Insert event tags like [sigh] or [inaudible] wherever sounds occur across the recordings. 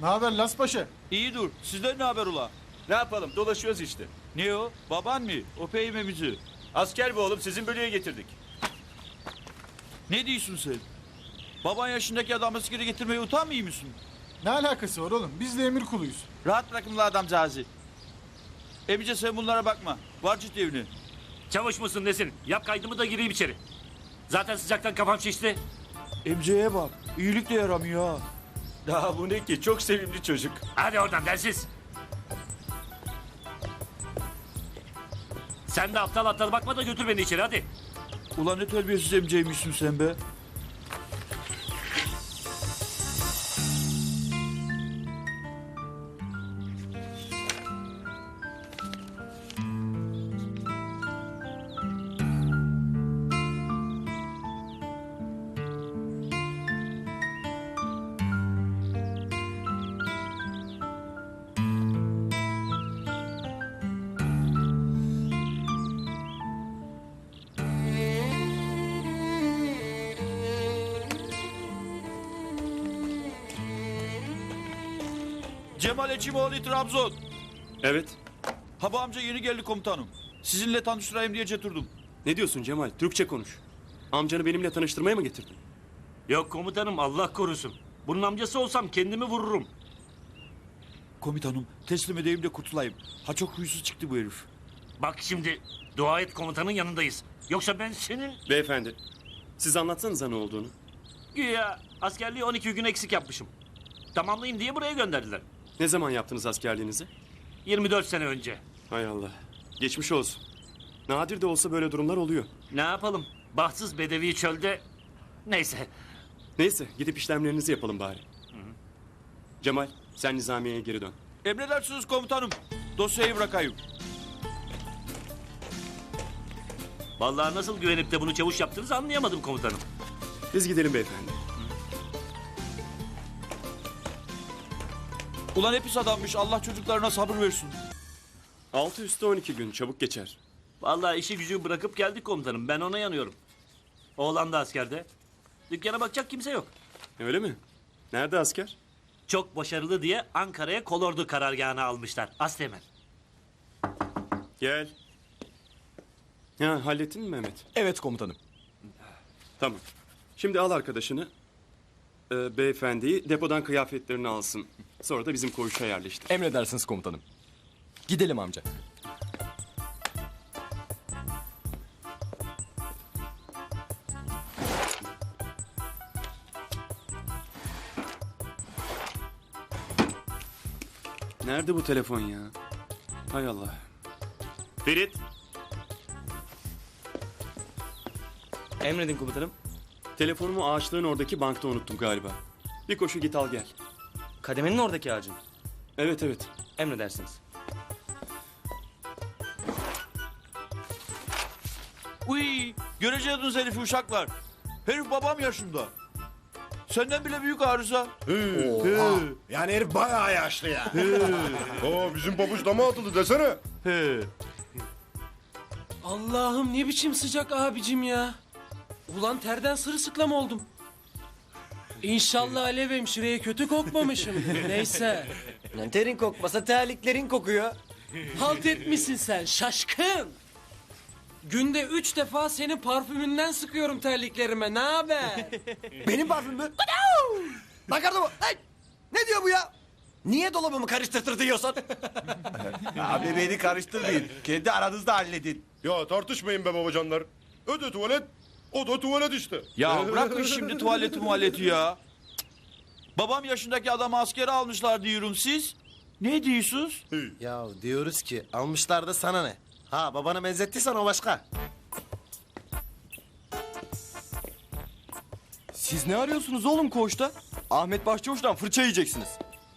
Ne haber Las Paşa? İyi dur. Sizden ne haber ula? Ne yapalım dolaşıyoruz işte. Ne o? Baban mı? O peymemizi. Asker bu oğlum sizin bölüye getirdik. Ne diyorsun sen? Baban yaşındaki adamı askere getirmeye utanmıyor musun? Ne alakası var oğlum? Biz de emir kuluyuz. Rahat bırakın la adamcağızı. Emice sen bunlara bakma. Var ciddi evine. Çavuş musun nesin? Yap kaydımı da gireyim içeri. Zaten sıcaktan kafam şişti. Emce'ye bak. İyilik de yaramıyor ha. Daha bu ne ki çok sevimli çocuk. Hadi oradan dersiz. Sen de aptal aptal bakma da götür beni içeri hadi. Ulan ne terbiyesiz emceymişsin sen be. Cemal Eçimoğlu Trabzon. Evet. Ha bu amca yeni geldi komutanım. Sizinle tanıştırayım diye getiririm. Ne diyorsun Cemal? Türkçe konuş. Amcanı benimle tanıştırmaya mı getirdin? Yok komutanım Allah korusun. Bunun amcası olsam kendimi vururum. Komutanım teslim edeyim de kurtulayım. Ha çok huysuz çıktı bu herif. Bak şimdi dua et komutanın yanındayız. Yoksa ben senin Beyefendi, siz anlatsanıza ne olduğunu. güya askerliği 12 gün eksik yapmışım. Tamamlayayım diye buraya gönderdiler. Ne zaman yaptınız askerliğinizi? 24 sene önce. Hay Allah. Geçmiş olsun. Nadir de olsa böyle durumlar oluyor. Ne yapalım? Bahtsız bedevi çölde... Neyse. Neyse, gidip işlemlerinizi yapalım bari. Cemal, sen nizamiyeye geri dön. Emredersiniz komutanım. Dosyayı bırakayım. Vallahi nasıl güvenip de bunu çavuş yaptınız anlayamadım komutanım. Biz gidelim beyefendi. Ulan hepsi adammış. Allah çocuklarına sabır versin. Altı üstü 12 gün, çabuk geçer. Vallahi işi gücü bırakıp geldik komutanım. Ben ona yanıyorum. Oğlan da askerde. Dükkana bakacak kimse yok. Öyle mi? Nerede asker? Çok başarılı diye Ankara'ya kolordu karargahına almışlar. Asteğmen. Gel. Ya hallettin mi Mehmet? Evet komutanım. Tamam. Şimdi al arkadaşını. Ee, beyefendiyi depodan kıyafetlerini alsın. Sonra da bizim koğuşa yerleştir. Emredersiniz komutanım. Gidelim amca. Nerede bu telefon ya? Hay Allah. Ferit. Emredin komutanım. Telefonumu ağaçlığın oradaki bankta unuttum galiba. Bir koşu git al gel. Kademenin oradaki ağacın. Evet evet. Emredersiniz. Uy, göreceğiniz herifi uşaklar. Herif babam yaşında. Senden bile büyük arıza. Yani herif bayağı yaşlı ya. Oo, bizim pabuç dama atıldı desene. He. Allah'ım ne biçim sıcak abicim ya. Ulan terden sırılsıklam oldum. İnşallah Alev hemşireye kötü kokmamışım. [laughs] Neyse. Lan terin kokmasa terliklerin kokuyor. Halt etmişsin sen şaşkın. Günde üç defa senin parfümünden sıkıyorum terliklerime. Ne haber? [laughs] Benim parfüm mü? Bakardı bu. Hey! Ne diyor bu ya? Niye dolabımı karıştırtır diyorsun? [laughs] Abi beni karıştırmayın. Kendi aranızda halledin. Ya tartışmayın be babacanlar. Öde tuvalet, o da tuvalet işte. Ya [laughs] bırakın şimdi tuvaleti muhaleti ya. Babam yaşındaki adamı askere almışlar diyorum siz. Ne diyorsunuz? Ya diyoruz ki almışlar da sana ne? Ha babana benzettiysen o başka. Siz ne arıyorsunuz oğlum koğuşta? Ahmet Başçavuş'tan fırça yiyeceksiniz.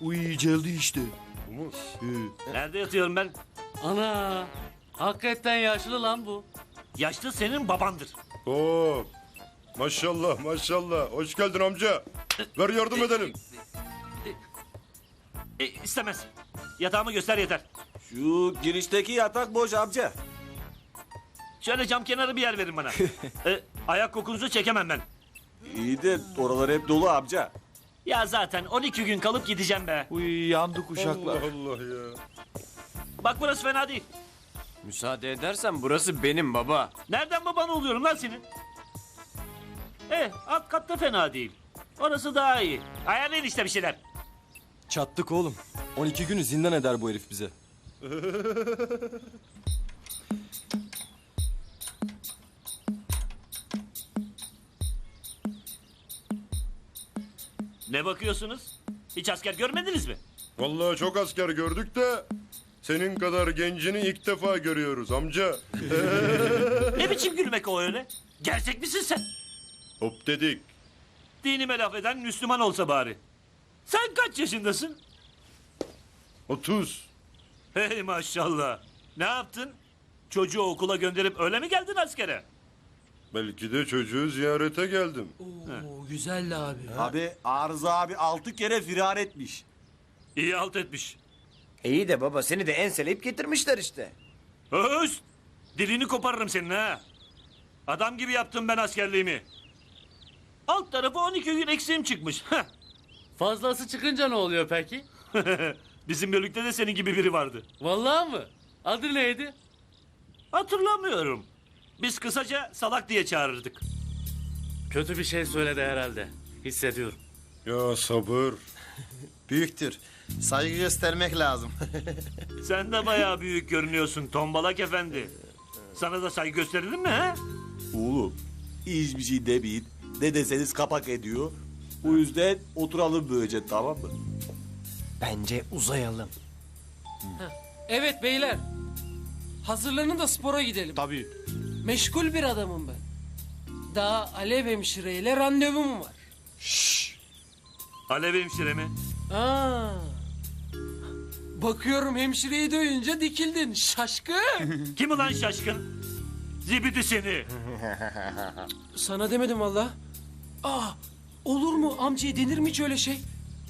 Uy geldi işte. Nerede yatıyorum ben? Ana. Hakikaten yaşlı lan bu. Yaşlı senin babandır. Oo, maşallah maşallah. Hoş geldin amca. Ver yardım edelim. E, istemez. Yatağımı göster yeter. Şu girişteki yatak boş amca. Şöyle cam kenarı bir yer verin bana. [laughs] e, ayak kokunuzu çekemem ben. İyi de oralar hep dolu amca. Ya zaten 12 gün kalıp gideceğim be. Uy yandık uşaklar. Allah ya. Bak burası fena değil. Müsaade edersen burası benim baba. Nereden baban oluyorum lan senin? Eh alt katta fena değil. Orası daha iyi. Ayarlayın işte bir şeyler. Çattık oğlum. 12 günü zindan eder bu herif bize. Ne bakıyorsunuz? Hiç asker görmediniz mi? Vallahi çok asker gördük de senin kadar gencini ilk defa görüyoruz amca. Ne biçim gülmek o öyle? Gerçek misin sen? Hop dedik. Dinime laf eden Müslüman olsa bari. Sen kaç yaşındasın? 30. Hey maşallah. Ne yaptın? Çocuğu okula gönderip öyle mi geldin askere? Belki de çocuğu ziyarete geldim. Oo, güzeldi abi. Abi Arıza abi altı kere firar etmiş. İyi alt etmiş. İyi de baba seni de enseleyip getirmişler işte. Öz! Dilini koparırım senin ha. Adam gibi yaptım ben askerliğimi. Alt tarafı 12 gün eksiğim çıkmış. Heh. Fazlası çıkınca ne oluyor peki? [laughs] Bizim bölükte de senin gibi biri vardı. Vallahi mı? Adı neydi? Hatırlamıyorum. Biz kısaca salak diye çağırırdık. Kötü bir şey söyledi herhalde. Hissediyorum. Ya sabır. [laughs] Büyüktür. Saygı göstermek lazım. [laughs] Sen de bayağı büyük görünüyorsun tombalak efendi. Sana da saygı gösterilir mi ha? Oğlum hiçbir şey demeyin. Ne deseniz kapak ediyor. Bu yüzden oturalım böylece tamam mı? Bence uzayalım. Evet beyler. Hazırlanın da spora gidelim. Tabii. Meşgul bir adamım ben. Daha Alev hemşireyle randevum var. Alev hemşire mi? Aa. Bakıyorum hemşireyi duyunca dikildin. Şaşkın. [laughs] Kim ulan şaşkın? Zibidi seni. [laughs] Sana demedim valla. Aa, olur mu amcaya denir mi hiç öyle şey?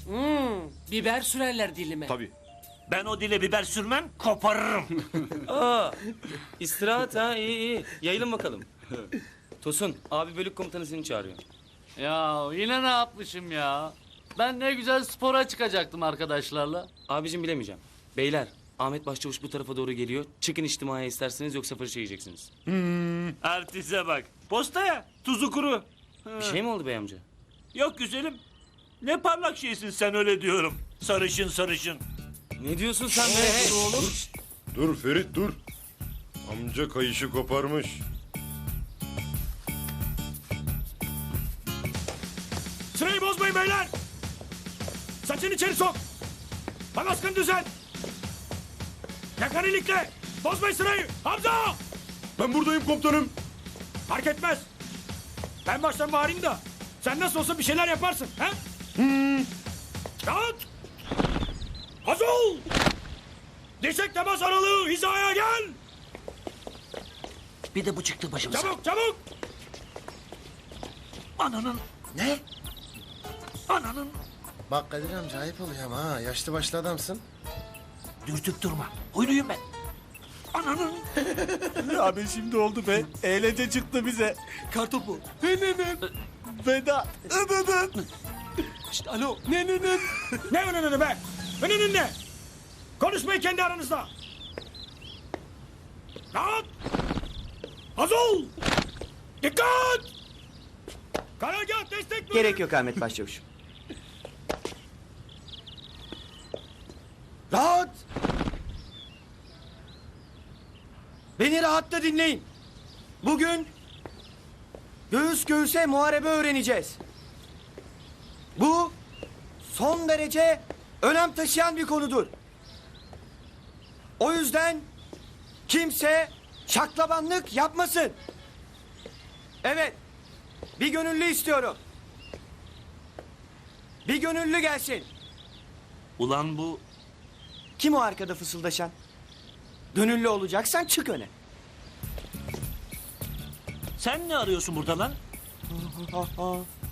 Hmm, biber sürerler dilime. Tabii. Ben o dile biber sürmem koparırım. [laughs] Aa, istirahat ha iyi iyi. Yayılın bakalım. Tosun abi bölük komutanı seni çağırıyor. Ya yine ne yapmışım ya? Ben ne güzel spora çıkacaktım arkadaşlarla. Abicim bilemeyeceğim. Beyler Ahmet Başçavuş bu tarafa doğru geliyor. Çıkın içtimaya isterseniz yoksa fırça yiyeceksiniz. Artiste bak. Postaya tuzu kuru. Bir şey mi oldu bey amca? Yok güzelim. Ne parlak şeysin sen öyle diyorum. Sarışın sarışın. Ne diyorsun sen be? oğlum? Dur Ferit dur. Amca kayışı koparmış. Sırayı bozmayın beyler. Saçını içeri sok. Palaskın düzen. Yakan ilikle. Bozmayın sırayı. Hamza. Ben buradayım komutanım. Fark etmez. Ben baştan bağırayım da. Sen nasıl olsa bir şeyler yaparsın. He? Rahat. Hazır ol. Dirsek temas aralığı hizaya gel. Bir de bu çıktı başımıza. Çabuk çabuk. Ananın. Ne? Ananın. Bak Kadir amca ayıp oluyor ama ha. Yaşlı başlı adamsın. Dürtüp durma. Huyluyum ben. Ananın. [laughs] Abi şimdi oldu be. Eğlence çıktı bize. Kartopu. Veda. İşte alo. Ne ne ne? Ne önünü be? Önünün ne? Konuşmayın kendi aranızda. Rahat. Hazır ol. Dikkat. Karargah destek. Gerek yok Ahmet Başçavuş. Rahat! Rahatla dinleyin. Bugün göğüs göğüse muharebe öğreneceğiz. Bu son derece önem taşıyan bir konudur. O yüzden kimse şaklabanlık yapmasın. Evet, bir gönüllü istiyorum. Bir gönüllü gelsin. Ulan bu Kim o arkada fısıldaşan? Gönüllü olacaksan çık öne. Sen ne arıyorsun burada lan?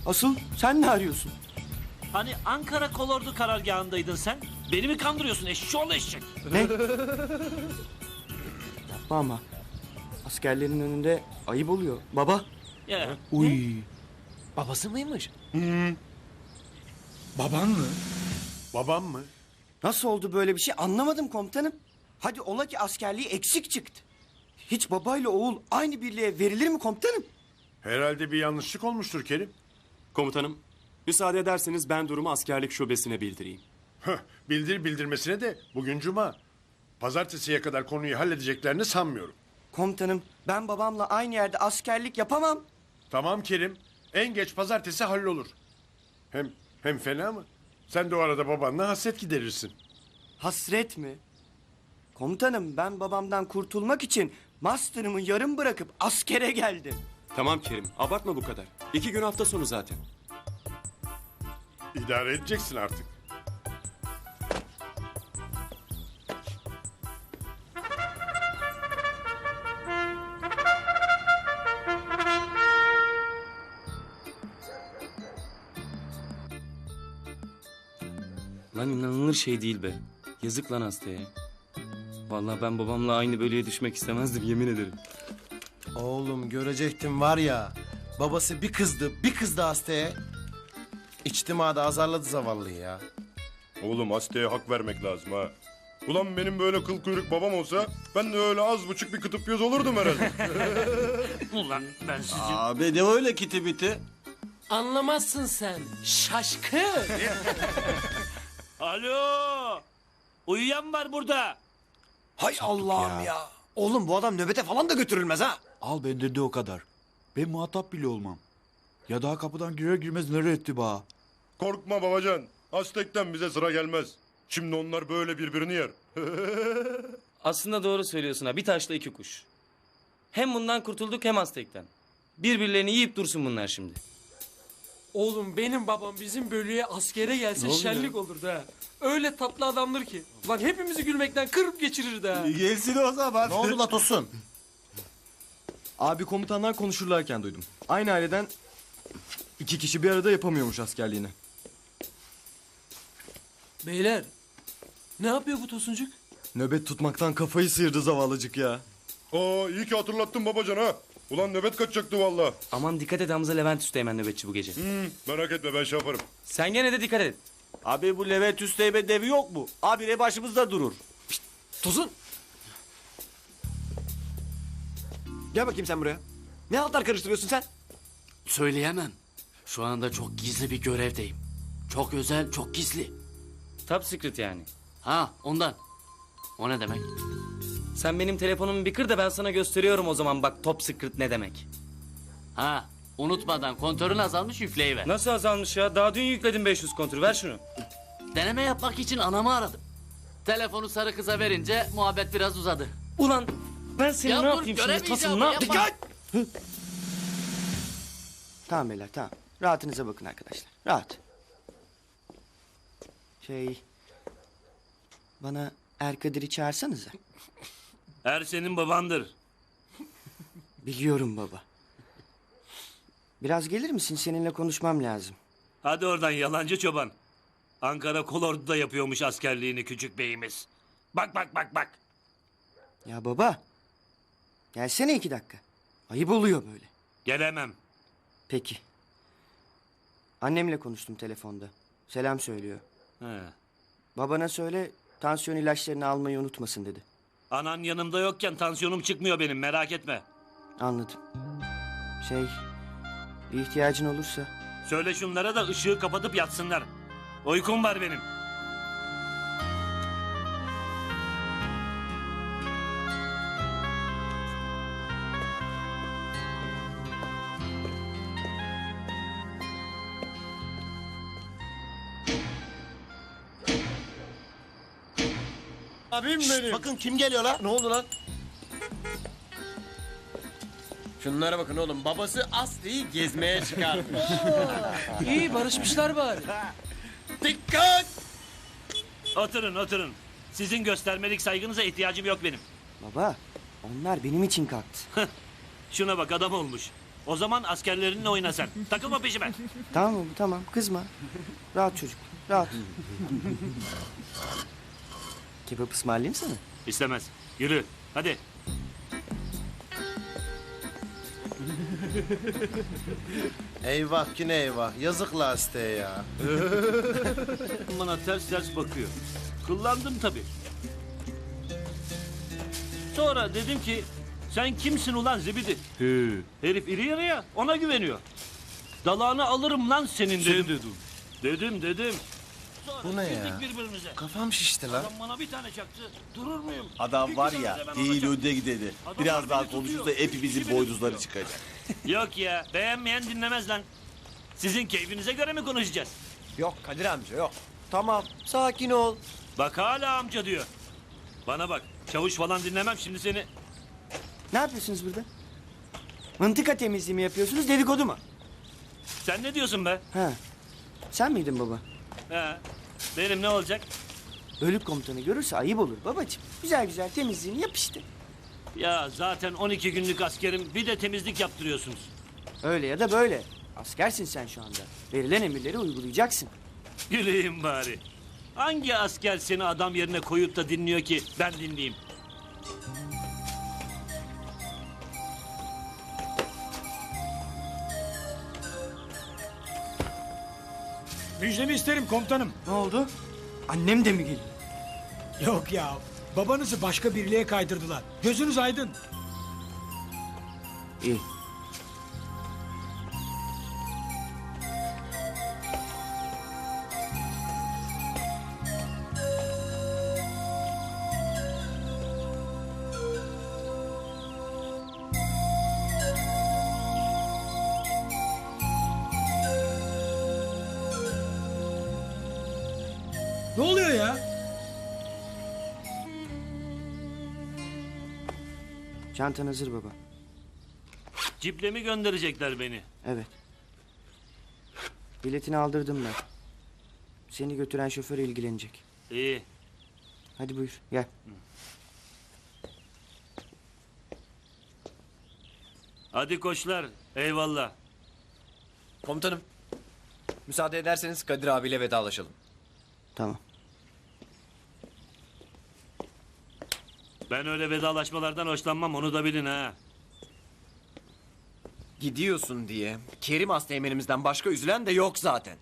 Asıl sen ne arıyorsun? Hani Ankara kolordu karargahındaydın sen. Beni mi kandırıyorsun eşşoğlu eşek? Ne? Yapma ama. Askerlerin önünde ayıp oluyor. Baba. Ya. Uy. Babası mıymış? Baban mı? Babam mı? Nasıl oldu böyle bir şey anlamadım komutanım. Hadi ola ki askerliği eksik çıktı. Hiç babayla oğul aynı birliğe verilir mi komutanım? Herhalde bir yanlışlık olmuştur Kerim. Komutanım, müsaade ederseniz ben durumu askerlik şubesine bildireyim. Heh, bildir bildirmesine de bugün cuma. Pazartesiye kadar konuyu halledeceklerini sanmıyorum. Komutanım ben babamla aynı yerde askerlik yapamam. Tamam Kerim. En geç pazartesi hallolur. Hem hem fena mı? Sen de o arada babanla hasret giderirsin. Hasret mi? Komutanım ben babamdan kurtulmak için master'ımı yarım bırakıp askere geldim. Tamam Kerim, abartma bu kadar. İki gün hafta sonu zaten. İdare edeceksin artık. Lan inanılır şey değil be. Yazık lan hastaya. Vallahi ben babamla aynı bölüye düşmek istemezdim yemin ederim. Oğlum görecektim var ya. Babası bir kızdı, bir kızdı hastaya. İçtimada azarladı zavallıyı ya. Oğlum hastaya hak vermek lazım ha. Ulan benim böyle kıl kuyruk babam olsa ben de öyle az buçuk bir kıtıp göz olurdum herhalde. [laughs] Ulan ben sizin... Abi ne öyle kiti biti? Anlamazsın sen. Şaşkın. [laughs] Alo! Uyuyan var burada. Hay Allah'ım ya. Oğlum bu adam nöbete falan da götürülmez ha. Al bende de o kadar. Ben muhatap bile olmam. Ya daha kapıdan girer girmez nereye etti ba? Korkma babacan. Aztek'ten bize sıra gelmez. Şimdi onlar böyle birbirini yer. [laughs] Aslında doğru söylüyorsun ha. Bir taşla iki kuş. Hem bundan kurtulduk hem Aztek'ten. Birbirlerini yiyip dursun bunlar şimdi. Oğlum benim babam bizim bölüye askere gelse şenlik olurdu ha. Öyle tatlı adamdır ki. Lan hepimizi gülmekten kırıp geçirirdi ha. Gelsin o zaman. Ne oldu la Tosun? Abi komutanlar konuşurlarken duydum. Aynı aileden iki kişi bir arada yapamıyormuş askerliğini. Beyler ne yapıyor bu tosuncuk? Nöbet tutmaktan kafayı sıyırdı zavallıcık ya. Aa iyi ki hatırlattın babacan ha. Ulan nöbet kaçacaktı valla. Aman dikkat et Hamza Levent Üsteğmen nöbetçi bu gece. Merak etme ben şey yaparım. Sen gene de dikkat et. Abi bu Levent Üsteybe devi yok mu? Abi ne başımızda durur. Tosun Gel bakayım sen buraya. Ne altlar karıştırıyorsun sen? Söyleyemem. Şu anda çok gizli bir görevdeyim. Çok özel, çok gizli. Top secret yani. Ha, ondan. O ne demek? Sen benim telefonumu bir kır da ben sana gösteriyorum o zaman bak top secret ne demek. Ha, unutmadan kontörün azalmış üfleyiver. Nasıl azalmış ya? Daha dün yükledim 500 kontür. Ver şunu. Deneme yapmak için anamı aradım. Telefonu sarı kıza verince muhabbet biraz uzadı. Ulan ben seni Ya ne dur, yapayım şimdi? göremeyeceğim, Tosun ne yapayım? yapma. Tamam beyler tamam. Rahatınıza bakın arkadaşlar. Rahat. Şey... Bana Erkadir'i çağırsanıza. Er senin babandır. Biliyorum baba. Biraz gelir misin? Seninle konuşmam lazım. Hadi oradan yalancı çoban. Ankara Kolordu'da yapıyormuş askerliğini küçük beyimiz. Bak bak bak bak. Ya baba. Gelsene iki dakika. Ayıp oluyor böyle. Gelemem. Peki. Annemle konuştum telefonda. Selam söylüyor. He. Babana söyle tansiyon ilaçlarını almayı unutmasın dedi. Anan yanımda yokken tansiyonum çıkmıyor benim merak etme. Anladım. Şey, bir ihtiyacın olursa Söyle şunlara da ışığı kapatıp yatsınlar. Uykum var benim. Abim benim. Bakın kim geliyor la? Ne oldu lan? Şunlara bakın oğlum. Babası Aslı'yı gezmeye çıkartmış. [laughs] İyi barışmışlar bari. Dikkat! Oturun oturun. Sizin göstermelik saygınıza ihtiyacım yok benim. baba onlar benim için kalktı. Şuna bak adam olmuş. O zaman askerlerinle oyna sen. Takılma peşime. tamam oğlum tamam kızma. Rahat çocuk rahat. [laughs] Kebap ısmarlayayım sana. İstemez. Yürü. Hadi. Eyvah yine eyvah. Yazık la hastaya ya. [laughs] Bana ters ters bakıyor. Kıllandım tabii. Sonra dedim ki sen kimsin ulan zibidi? Herif iri yarı ya ona güveniyor. Dalağını alırım lan senin dedim. dedim. Dedim dedim. Sonra Bu ne girdik ya? birbirimize. Kafam şişti lan. Adam bana bir tane çaktı. Durur muyum? Adam var ya değil önde gidedi. Adam Biraz beni daha tutuyor. konuşursa hepimizin İki beni boynuzları tutuyor. çıkacak. [laughs] Yok ya beğenmeyen dinlemez lan. Sizin keyfinize göre mi konuşacağız? Yok Kadir amca yok. Tamam sakin ol. Bak hala amca diyor. Bana bak çavuş falan dinlemem şimdi seni. Ne yapıyorsunuz burada? Mıntıka temizliği mi yapıyorsunuz dedikodu mu? Sen ne diyorsun be? Ha. Sen miydin baba? He. Benim ne olacak? Bölük komutanı görürse ayıp olur babacığım. Güzel güzel temizliğini yap işte. Ya zaten 12 günlük askerim bir de temizlik yaptırıyorsunuz. Öyle ya da böyle. Askersin sen şu anda. Verilen emirleri uygulayacaksın. Güleyim bari. Hangi asker seni adam yerine koyup da dinliyor ki ben dinleyeyim? Müjdemi isterim komutanım. Ne oldu? Annem de mi geliyor? Yok ya. Babanızı başka birliğe kaydırdılar. Gözünüz aydın. İyi. Çantan hazır baba. Ciple mi gönderecekler beni? Evet. Biletini aldırdım ben. Seni götüren şoför ilgilenecek. İyi. Hadi buyur gel. Hadi koçlar. Eyvallah. Komutanım. Müsaade ederseniz Kadir abiyle vedalaşalım. Tamam. Ben öyle vedalaşmalardan hoşlanmam onu da bilin ha. Gidiyorsun diye Kerim Asteğmenimizden başka üzülen de yok zaten.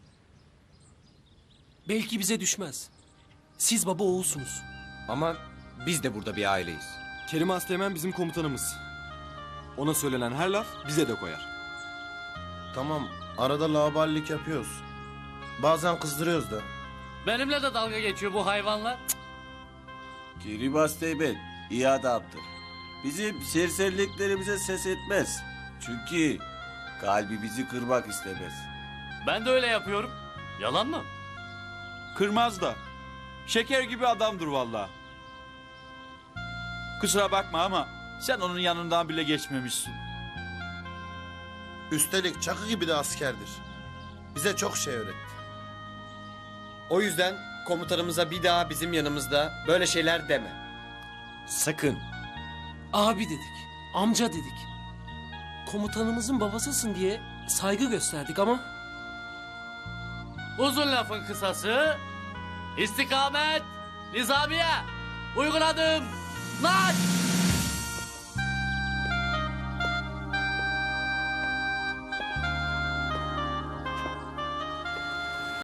Belki bize düşmez. Siz baba oğulsunuz. Ama biz de burada bir aileyiz. Kerim Asteğmen bizim komutanımız. Ona söylenen her laf bize de koyar. Tamam arada laballik yapıyoruz. Bazen kızdırıyoruz da. Benimle de dalga geçiyor bu hayvanlar. Kerim Asteğmen iyi adamdır. Bizim serseriliklerimize ses etmez. Çünkü kalbi bizi kırmak istemez. Ben de öyle yapıyorum. Yalan mı? Kırmaz da. Şeker gibi adamdır valla. Kusura bakma ama sen onun yanından bile geçmemişsin. Üstelik çakı gibi de askerdir. Bize çok şey öğretti. O yüzden komutanımıza bir daha bizim yanımızda böyle şeyler deme. Sakın. Abi dedik, amca dedik. Komutanımızın babasısın diye saygı gösterdik ama Uzun lafın kısası. istikamet, Nizamiye. Uyguladım. Marş.